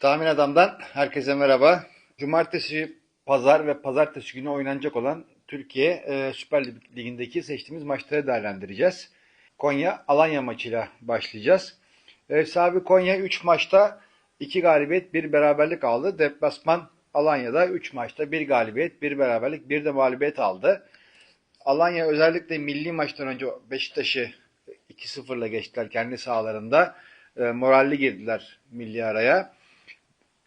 Tahmin Adam'dan herkese merhaba. Cumartesi, pazar ve pazartesi günü oynanacak olan Türkiye e, Süper Ligi'ndeki seçtiğimiz maçları değerlendireceğiz. Konya Alanya maçıyla başlayacağız. Ev Konya 3 maçta 2 galibiyet, 1 beraberlik aldı. Deplasman Alanya'da 3 maçta 1 galibiyet, 1 beraberlik, 1 de mağlubiyet aldı. Alanya özellikle milli maçtan önce Beşiktaş'ı 2-0'la geçtiler kendi sahalarında. E, moralli girdiler milli araya.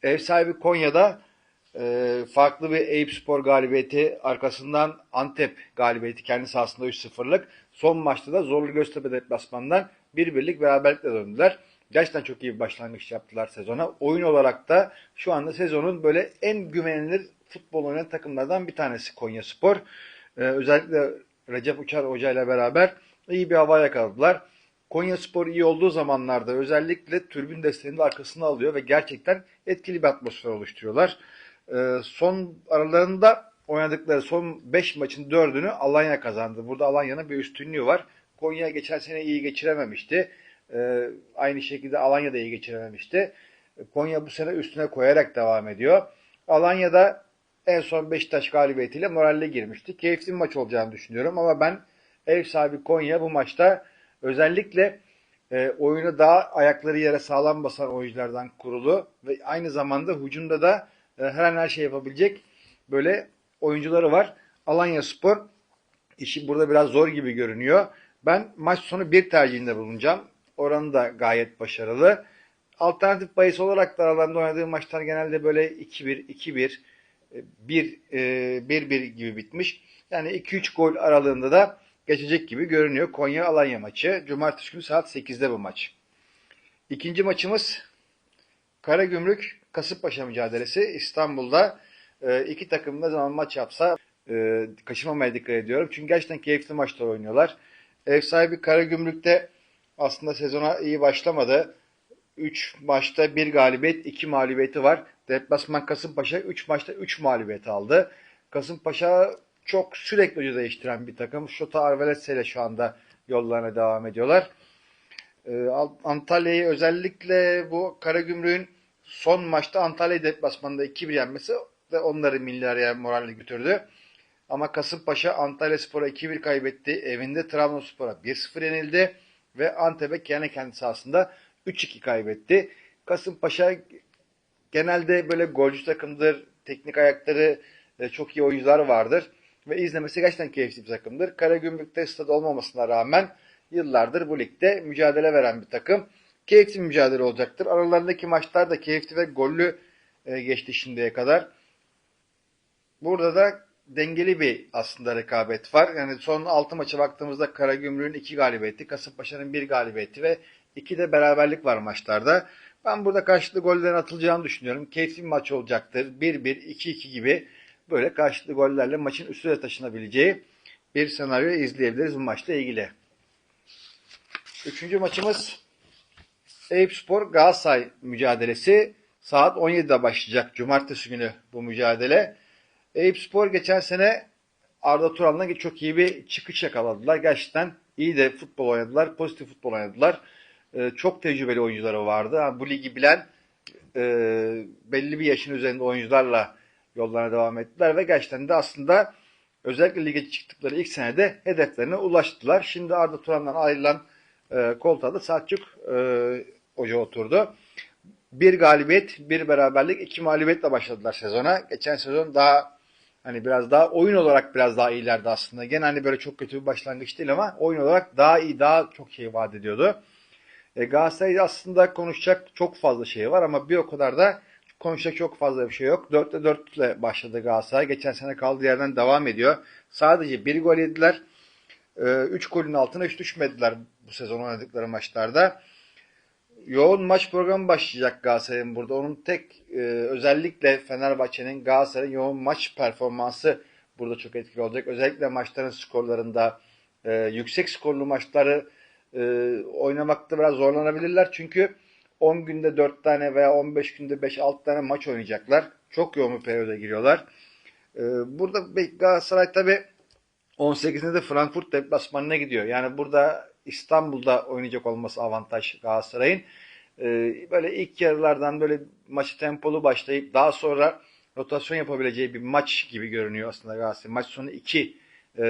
Ev sahibi Konya'da e, farklı bir Eyüp Spor galibiyeti arkasından Antep galibiyeti kendi sahasında 3-0'lık. Son maçta da Zorlu Göztepe deplasmandan bir birlik beraberlikle döndüler. Gerçekten çok iyi bir başlangıç yaptılar sezona. Oyun olarak da şu anda sezonun böyle en güvenilir futbol oynayan takımlardan bir tanesi Konya Spor. Ee, özellikle Recep Uçar Hoca ile beraber iyi bir hava yakaladılar. Konya Spor iyi olduğu zamanlarda özellikle türbün desteğini de arkasına alıyor ve gerçekten etkili bir atmosfer oluşturuyorlar. Ee, son aralarında oynadıkları son 5 maçın 4'ünü Alanya kazandı. Burada Alanya'nın bir üstünlüğü var. Konya geçen sene iyi geçirememişti. Ee, aynı şekilde Alanya da iyi geçirememişti. Konya bu sene üstüne koyarak devam ediyor. Alanya'da en son Beşiktaş galibiyetiyle moralle girmişti. Keyifli bir maç olacağını düşünüyorum ama ben ev sahibi Konya bu maçta özellikle e, oyunu daha ayakları yere sağlam basan oyunculardan kurulu ve aynı zamanda hücumda da e, her an her şey yapabilecek böyle oyuncuları var. Alanya Spor işi burada biraz zor gibi görünüyor. Ben maç sonu bir tercihinde bulunacağım. Oranı da gayet başarılı. Alternatif bahis olarak da aralarında oynadığı maçlar genelde böyle 2-1, 2-1, 1-1 gibi bitmiş. Yani 2-3 gol aralığında da geçecek gibi görünüyor. Konya Alanya maçı. Cumartesi günü saat 8'de bu maç. İkinci maçımız Karagümrük Kasımpaşa mücadelesi. İstanbul'da e, iki takım ne zaman maç yapsa e, kaçırmamaya dikkat ediyorum. Çünkü gerçekten keyifli maçlar oynuyorlar. Ev sahibi Karagümrük'te aslında sezona iyi başlamadı. 3 maçta 1 galibiyet, 2 mağlubiyeti var. Deplasman Kasımpaşa 3 maçta 3 mağlubiyet aldı. Kasımpaşa çok sürekli hoca değiştiren bir takım. Şota Arvelese ile şu anda yollarına devam ediyorlar. Ee, Antalya'yı özellikle bu Karagümrük'ün son maçta Antalya deplasmanında 2-1 yenmesi ve onları milli araya moralle götürdü. Ama Kasımpaşa Antalya Spor'a 2-1 kaybetti. Evinde Trabzonspor'a 1-0 yenildi. Ve Antep'e kendi kendi sahasında 3-2 kaybetti. Kasımpaşa genelde böyle golcü takımdır. Teknik ayakları e, çok iyi oyuncular vardır. Ve izlemesi gerçekten keyifli bir takımdır. Karagümrük'te stad olmamasına rağmen yıllardır bu ligde mücadele veren bir takım. Keyifli bir mücadele olacaktır. Aralarındaki maçlar da keyifli ve gollü e, geçti şimdiye kadar. Burada da dengeli bir aslında rekabet var. Yani son 6 maça baktığımızda Karagümrük'ün 2 galibiyeti, Kasımpaşa'nın 1 galibiyeti ve 2 de beraberlik var maçlarda. Ben burada karşılıklı gollerin atılacağını düşünüyorum. Keyifli bir maç olacaktır. 1-1, 2-2 gibi böyle karşılıklı gollerle maçın üstüne taşınabileceği bir senaryo izleyebiliriz bu maçla ilgili. Üçüncü maçımız Eyüp Spor Galatasaray mücadelesi. Saat 17'de başlayacak Cumartesi günü bu mücadele. Eyüp Spor geçen sene Arda Turan'la çok iyi bir çıkış yakaladılar. Gerçekten iyi de futbol oynadılar. Pozitif futbol oynadılar. Ee, çok tecrübeli oyuncuları vardı. Yani bu ligi bilen e, belli bir yaşın üzerinde oyuncularla yollarına devam ettiler ve gerçekten de aslında özellikle lige çıktıkları ilk senede hedeflerine ulaştılar. Şimdi Arda Turan'dan ayrılan e, koltuğa da Selçuk e, Hoca oturdu. Bir galibiyet, bir beraberlik, iki mağlubiyetle başladılar sezona. Geçen sezon daha hani biraz daha oyun olarak biraz daha iyilerdi aslında. Gene hani böyle çok kötü bir başlangıç değil ama oyun olarak daha iyi, daha çok şey vaat ediyordu. E, Galatasaray'da aslında konuşacak çok fazla şey var ama bir o kadar da konuşacak çok fazla bir şey yok. 4'te 4 ile başladı Galatasaray. Geçen sene kaldığı yerden devam ediyor. Sadece bir gol yediler. 3 golün altına hiç düşmediler bu sezon oynadıkları maçlarda. Yoğun maç programı başlayacak Galatasaray'ın burada. Onun tek e, özellikle Fenerbahçe'nin Galatasaray'ın yoğun maç performansı burada çok etkili olacak. Özellikle maçların skorlarında e, yüksek skorlu maçları e, oynamakta biraz zorlanabilirler. Çünkü 10 günde 4 tane veya 15 günde 5-6 tane maç oynayacaklar. Çok yoğun bir periyoda giriyorlar. E, burada Galatasaray tabi 18'inde de Frankfurt deplasmanına gidiyor. Yani burada İstanbul'da oynayacak olması avantaj Galatasaray'ın. e, böyle ilk yarılardan böyle maçı tempolu başlayıp daha sonra rotasyon yapabileceği bir maç gibi görünüyor aslında Galatasaray. Maç sonu 2 e,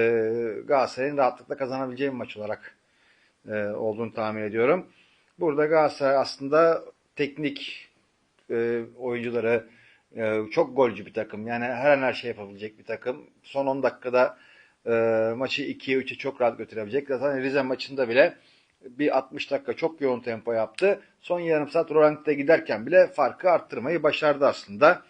Galatasaray'ın rahatlıkla kazanabileceği bir maç olarak e, olduğunu tahmin ediyorum. Burada Galatasaray aslında teknik e, oyuncuları e, çok golcü bir takım. Yani her an her şey yapabilecek bir takım. Son 10 dakikada e, maçı 2'ye 3'e çok rahat götürebilecek. Zaten Rize maçında bile bir 60 dakika çok yoğun tempo yaptı. Son yarım saat Roland'da giderken bile farkı arttırmayı başardı aslında.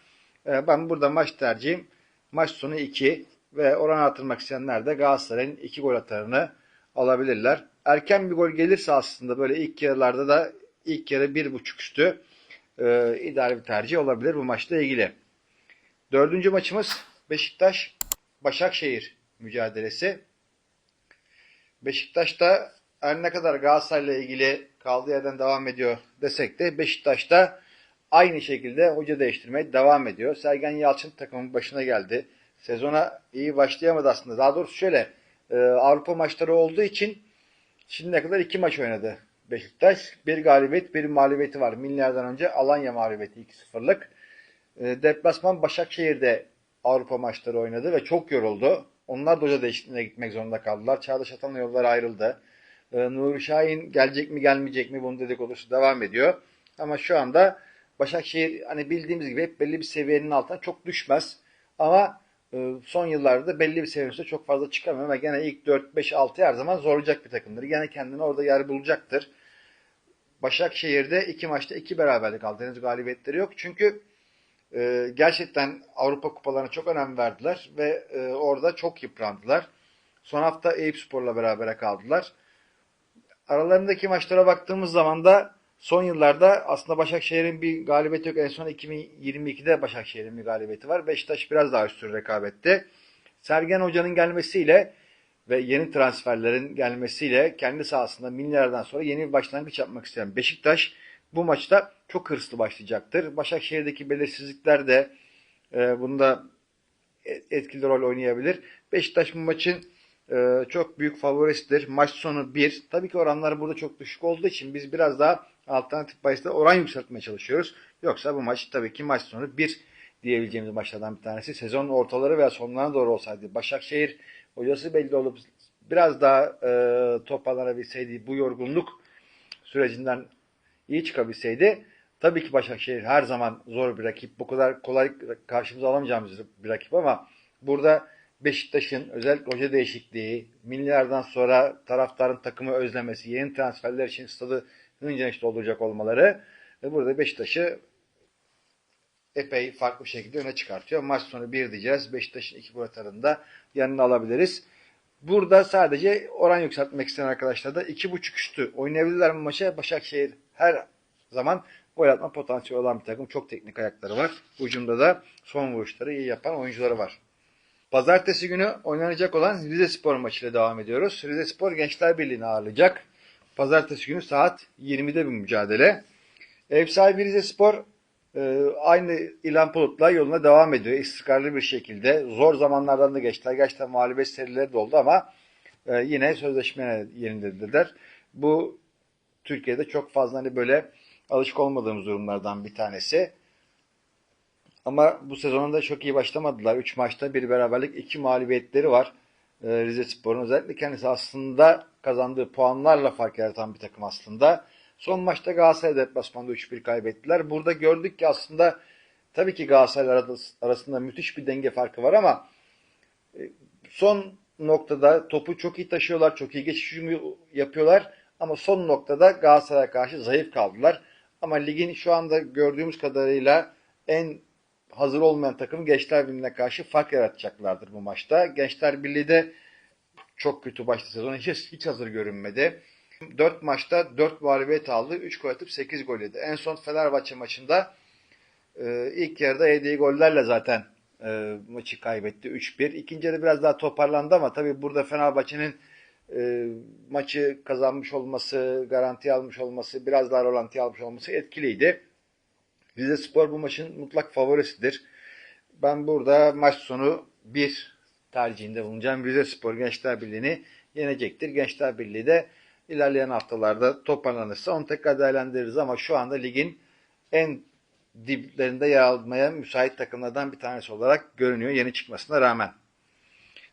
E, ben burada maç tercihim maç sonu 2 ve oran artırmak isteyenler de Galatasaray'ın 2 gol atarını alabilirler. Erken bir gol gelirse aslında böyle ilk yarılarda da ilk yarı 1.5 üstü e, ideal bir tercih olabilir bu maçla ilgili. Dördüncü maçımız Beşiktaş Başakşehir mücadelesi. Beşiktaş'ta her ne kadar Galatasaray'la ilgili kaldığı yerden devam ediyor desek de Beşiktaş'ta aynı şekilde hoca değiştirmeye devam ediyor. Sergen Yalçın takımın başına geldi. Sezona iyi başlayamadı aslında. Daha doğrusu şöyle e, Avrupa maçları olduğu için şimdiye kadar iki maç oynadı Beşiktaş. Bir galibiyet, bir mağlubiyeti var. Milyardan önce Alanya mağlubiyeti 2-0'lık. E, deplasman Başakşehir'de Avrupa maçları oynadı ve çok yoruldu. Onlar da hoca değişikliğine gitmek zorunda kaldılar. Çağdaş Atan'la yollar ayrıldı. E, Nuri Şahin gelecek mi gelmeyecek mi bunu dedikodusu devam ediyor. Ama şu anda Başakşehir hani bildiğimiz gibi hep belli bir seviyenin altına çok düşmez. Ama son yıllarda belli bir seviyenin üstüne çok fazla çıkamıyor ve gene ilk 4, 5, 6 her zaman zorlayacak bir takımdır. Gene kendini orada yer bulacaktır. Başakşehir'de iki maçta iki beraberlik aldı. Henüz galibiyetleri yok. Çünkü e, gerçekten Avrupa kupalarına çok önem verdiler ve e, orada çok yıprandılar. Son hafta Eyüp Spor'la berabere kaldılar. Aralarındaki maçlara baktığımız zaman da son yıllarda aslında Başakşehir'in bir galibiyeti yok. En son 2022'de Başakşehir'in bir galibiyeti var. Beşiktaş biraz daha üstün rekabette. Sergen Hoca'nın gelmesiyle ve yeni transferlerin gelmesiyle kendi sahasında milyardan sonra yeni bir başlangıç yapmak isteyen Beşiktaş bu maçta çok hırslı başlayacaktır. Başakşehir'deki belirsizlikler de e, bunda etkili rol oynayabilir. Beşiktaş bu maçın e, çok büyük favorisidir. Maç sonu 1. Tabii ki oranlar burada çok düşük olduğu için biz biraz daha alternatif bahisle oran yükseltmeye çalışıyoruz. Yoksa bu maç tabii ki maç sonu 1 diyebileceğimiz maçlardan bir tanesi. Sezon ortaları veya sonlarına doğru olsaydı Başakşehir hocası belli olup biraz daha e, toparlanabilseydi bu yorgunluk sürecinden iyi çıkabilseydi tabii ki Başakşehir her zaman zor bir rakip. Bu kadar kolay karşımıza alamayacağımız bir rakip ama burada Beşiktaş'ın özellikle hoca değişikliği, milyardan sonra taraftarın takımı özlemesi, yeni transferler için stadı hınca işte dolduracak olmaları ve burada Beşiktaş'ı epey farklı şekilde öne çıkartıyor. Maç sonu bir diyeceğiz. Beşiktaş'ın iki gol atarında yanına alabiliriz. Burada sadece oran yükseltmek isteyen arkadaşlar da iki buçuk üstü oynayabilirler mi maça? Başakşehir her zaman gol atma potansiyeli olan bir takım. Çok teknik ayakları var. Ucunda da son vuruşları iyi yapan oyuncuları var. Pazartesi günü oynanacak olan Rize Spor maçıyla devam ediyoruz. Rize Spor Gençler Birliği'ni ağırlayacak. Pazartesi günü saat 20'de bir mücadele. Ev sahibi Rize Spor e, aynı İlhan Bulut'la yoluna devam ediyor. İstikrarlı bir şekilde. Zor zamanlardan da geçtiler. Gerçekten mağlubiyet serileri de oldu ama e, yine sözleşme yerindedirler. Bu Türkiye'de çok fazla hani böyle alışık olmadığımız durumlardan bir tanesi. Ama bu sezonunda çok iyi başlamadılar. 3 maçta bir beraberlik, 2 mağlubiyetleri var. Ee, Rize Spor'un özellikle kendisi aslında kazandığı puanlarla fark yaratan bir takım aslında. Son maçta Galatasaray deplasmanda 3-1 kaybettiler. Burada gördük ki aslında tabii ki Galatasaray arasında müthiş bir denge farkı var ama e, son noktada topu çok iyi taşıyorlar, çok iyi geçiş yapıyorlar ama son noktada Galatasaray'a karşı zayıf kaldılar. Ama ligin şu anda gördüğümüz kadarıyla en hazır olmayan takım Gençler Birliği'ne karşı fark yaratacaklardır bu maçta. Gençler Birliği de çok kötü başladı sezon. Hiç, hiç hazır görünmedi. 4 maçta 4 mağlubiyet aldı. 3 gol atıp 8 gol yedi. En son Fenerbahçe maçında e, ilk yarıda yediği gollerle zaten e, maçı kaybetti 3-1. İkinci yarı biraz daha toparlandı ama tabii burada Fenerbahçe'nin e, maçı kazanmış olması, garanti almış olması, biraz daha rolanti almış olması etkiliydi. Rize Spor bu maçın mutlak favorisidir. Ben burada maç sonu bir tercihinde bulunacağım. Rize Spor Gençler Birliği'ni yenecektir. Gençler Birliği de İlerleyen haftalarda toparlanırsa onu tekrar değerlendiririz ama şu anda ligin en diplerinde yer almaya müsait takımlardan bir tanesi olarak görünüyor yeni çıkmasına rağmen.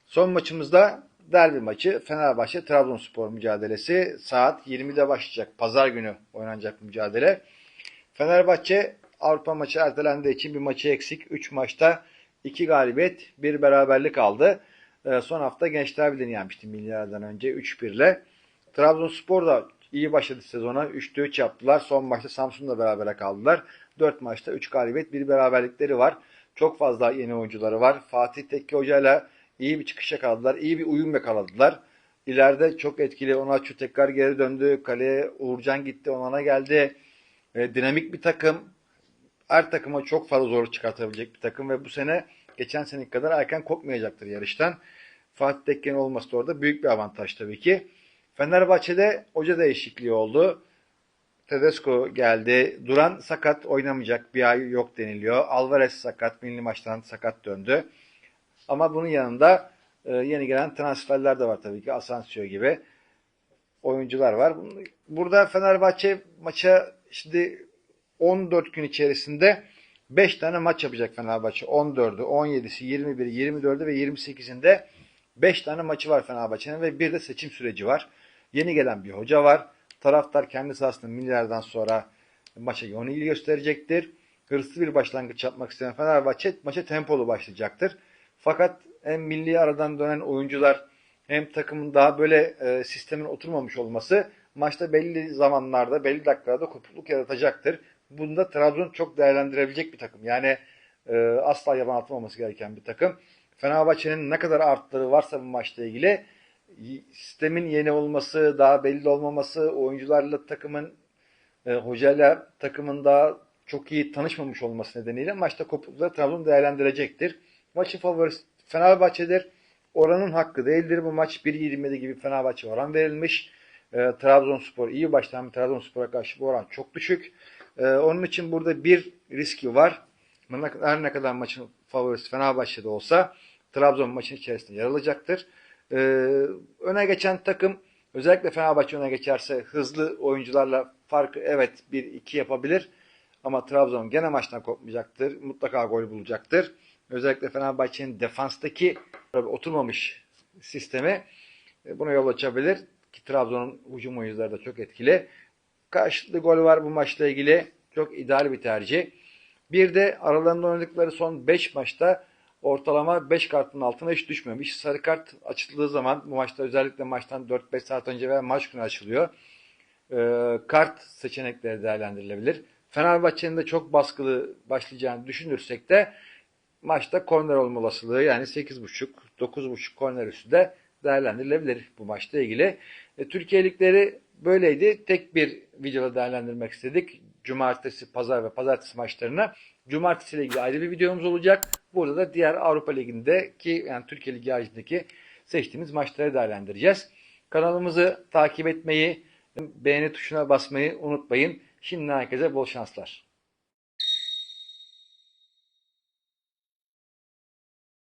Son maçımızda derbi maçı Fenerbahçe Trabzonspor mücadelesi saat 20'de başlayacak. Pazar günü oynanacak mücadele. Fenerbahçe Avrupa maçı ertelendiği için bir maçı eksik. 3 maçta 2 galibiyet, 1 beraberlik aldı. Ee, son hafta Gençler Birliği'ni yenmişti milyardan önce 3-1 ile. Trabzonspor da iyi başladı sezona. 3'te 3 yaptılar. Son maçta Samsun'la berabere kaldılar. 4 maçta 3 galibiyet, 1 beraberlikleri var. Çok fazla yeni oyuncuları var. Fatih Tekke Hoca ile iyi bir çıkış yakaladılar. iyi bir uyum yakaladılar. İleride çok etkili. Onaçu tekrar geri döndü. Kaleye Uğurcan gitti. Onana geldi. E, dinamik bir takım. Her takıma çok fazla zorluk çıkartabilecek bir takım ve bu sene geçen seneki kadar erken kopmayacaktır yarıştan. Fatih Tekke'nin olması da orada büyük bir avantaj tabii ki. Fenerbahçe'de hoca değişikliği oldu. Tedesco geldi. Duran sakat oynamayacak. Bir ay yok deniliyor. Alvarez sakat. Milli maçtan sakat döndü. Ama bunun yanında e, yeni gelen transferler de var tabii ki. Asensio gibi oyuncular var. Burada Fenerbahçe maça şimdi 14 gün içerisinde 5 tane maç yapacak Fenerbahçe. 14'ü, 17'si, 21'i, 24'ü ve 28'inde 5 tane maçı var Fenerbahçe'nin ve bir de seçim süreci var. Yeni gelen bir hoca var. Taraftar kendisi aslında milyardan sonra maça yoğun ilgi gösterecektir. Hırslı bir başlangıç yapmak isteyen Fenerbahçe maça tempolu başlayacaktır. Fakat hem milli aradan dönen oyuncular hem takımın daha böyle e, sistemin oturmamış olması maçta belli zamanlarda, belli dakikalarda kopukluk yaratacaktır. Bunda Trabzon çok değerlendirebilecek bir takım. Yani e, asla yaban atmaması gereken bir takım. Fenerbahçe'nin ne kadar artları varsa bu maçla ilgili sistemin yeni olması, daha belli olmaması, oyuncularla takımın e, hocayla takımın daha çok iyi tanışmamış olması nedeniyle maçta kopuklukları Trabzon değerlendirecektir. Maçın favorisi Fenerbahçe'dir. Oranın hakkı değildir. Bu maç 1.27 gibi Fenerbahçe oran verilmiş. E, Trabzonspor iyi bir Trabzonspor'a karşı bu oran çok düşük. E, onun için burada bir riski var. Her ne kadar maçın favorisi Fenerbahçe'de olsa Trabzon maçın içerisinde yer alacaktır. E, öne geçen takım özellikle Fenerbahçe öne geçerse hızlı oyuncularla farkı evet 1-2 yapabilir. Ama Trabzon gene maçtan kopmayacaktır. Mutlaka gol bulacaktır. Özellikle Fenerbahçe'nin defanstaki oturmamış sistemi e, buna yol açabilir. Ki Trabzon'un hücum oyuncuları da çok etkili. Karşılıklı gol var bu maçla ilgili. Çok ideal bir tercih. Bir de aralarında oynadıkları son 5 maçta ortalama 5 kartın altına hiç düşmemiş. Sarı kart açıldığı zaman bu maçta özellikle maçtan 4-5 saat önce veya maç günü açılıyor. Ee, kart seçenekleri değerlendirilebilir. Fenerbahçe'nin de çok baskılı başlayacağını düşünürsek de maçta korner olma olasılığı yani 8.5 9.5 korner üstü de değerlendirilebilir bu maçla ilgili. E, Türkiye ligleri böyleydi. Tek bir videoda değerlendirmek istedik. Cumartesi, pazar ve pazartesi maçlarına. Cumartesi ile ilgili ayrı bir videomuz olacak. Burada da diğer Avrupa Ligi'ndeki yani Türkiye Ligi haricindeki seçtiğimiz maçları değerlendireceğiz. Kanalımızı takip etmeyi, beğeni tuşuna basmayı unutmayın. Şimdi herkese bol şanslar.